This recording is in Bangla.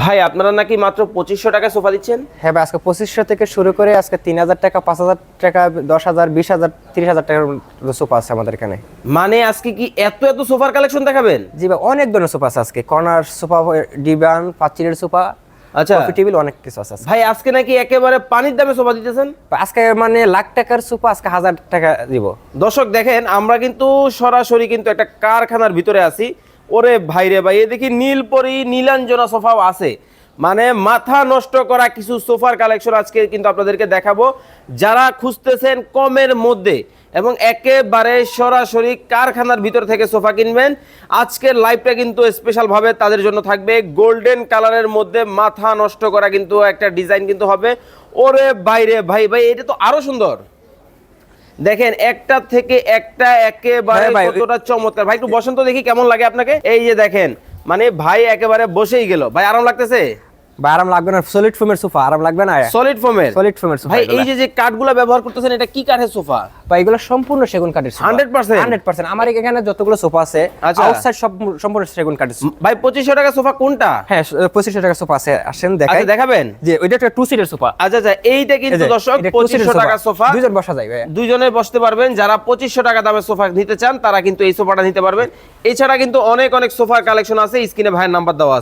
ভাই আপনারা নাকি মাত্র পঁচিশশো টাকায় সোফা দিচ্ছেন? হ্যাঁ ভাই আজকে পঁচিশশো থেকে শুরু করে আজকে তিন হাজার টাকা পাঁচ হাজার টাকা দশ হাজার বিশ হাজার তিরিশ হাজার টাকার সোফা আছে আমাদের এখানে। মানে আজকে কি এত এত সোফার কালেকশন দেখাবেন? জি ভাই অনেক ধরনের সোফা আছে আজকে। কর্নার সোফা ডিবান পাঁচিলের সোফা আচ্ছা। টেবিল অনেক কিছু আছে ভাই আজকে নাকি একেবারে পানির দামে সোফা দিতেছেন? আজকে মানে লাখ টাকার সোফা আজকে হাজার টাকা দিব। দর্শক দেখেন আমরা কিন্তু সরাসরি কিন্তু একটা কারখানার ভিতরে আছি। ওরে ভাইরে ভাই এ দেখি নীলপরি, নীলাঞ্জনা সোফাও আছে। মানে মাথা নষ্ট করা কিছু সোফার কালেকশন আজকে কিন্তু আপনাদেরকে দেখাবো। যারা খুঁজতেছেন কমের মধ্যে এবং একেবারে সরাসরি কারখানার ভিতর থেকে সোফা কিনবেন আজকের লাইভটা কিন্তু স্পেশাল ভাবে তাদের জন্য থাকবে। গোল্ডেন কালারের মধ্যে মাথা নষ্ট করা কিন্তু একটা ডিজাইন কিন্তু হবে। ওরে বাইরে ভাই ভাই, এটা তো আরও সুন্দর। দেখেন একটা থেকে একটা একেবারে হ্যাঁ কতটা চমৎকার। ভাই একটু বসন্ত দেখি কেমন লাগে আপনাকে। এই যে দেখেন মানে ভাই একেবারে বসেই গেল। ভাই আরাম লাগতেছে? বা আরাম লাগবে না সলিড ফোমের সোফা আরাম লাগবে না? সলিড ফোমের সলিড ফোমের সোফা ভাই এই যে যে কাঠগুলো ব্যবহার করতেছেন এটা কি কাঠের সোফা বা এগুলো সম্পূর্ণ সেগুন কাঠের সোফা 100% হান্ড্রেড পার্সেন্ট আমার এখানে যতগুলো সোফা আছে আচ্ছা। আউটসাইড সব সম্পূর্ণ সেগুন কাঠের ভাই পঁচিশশো টাকা সোফা কোনটা? হ্যাঁ পঁচিশশো টাকা সোফা আছে। আসেন দেখাই। আচ্ছা দেখাবেন? যে ওইটা একটা টু সিটের সোফা আচ্ছা আচ্ছা এইটা কিন্তু দর্শক পঁচিশশো টাকা সোফা দুজন বসা যায় ভাই দুজনে বসতে পারবেন। যারা পঁচিশশো টাকা দামের সোফা নিতে চান তারা কিন্তু এই সোফাটা নিতে পারবেন। এছাড়া কিন্তু অনেক অনেক সোফার কালেকশন আছে। স্ক্রিনে ভাইয়ের নাম্বার দেওয়া আছে।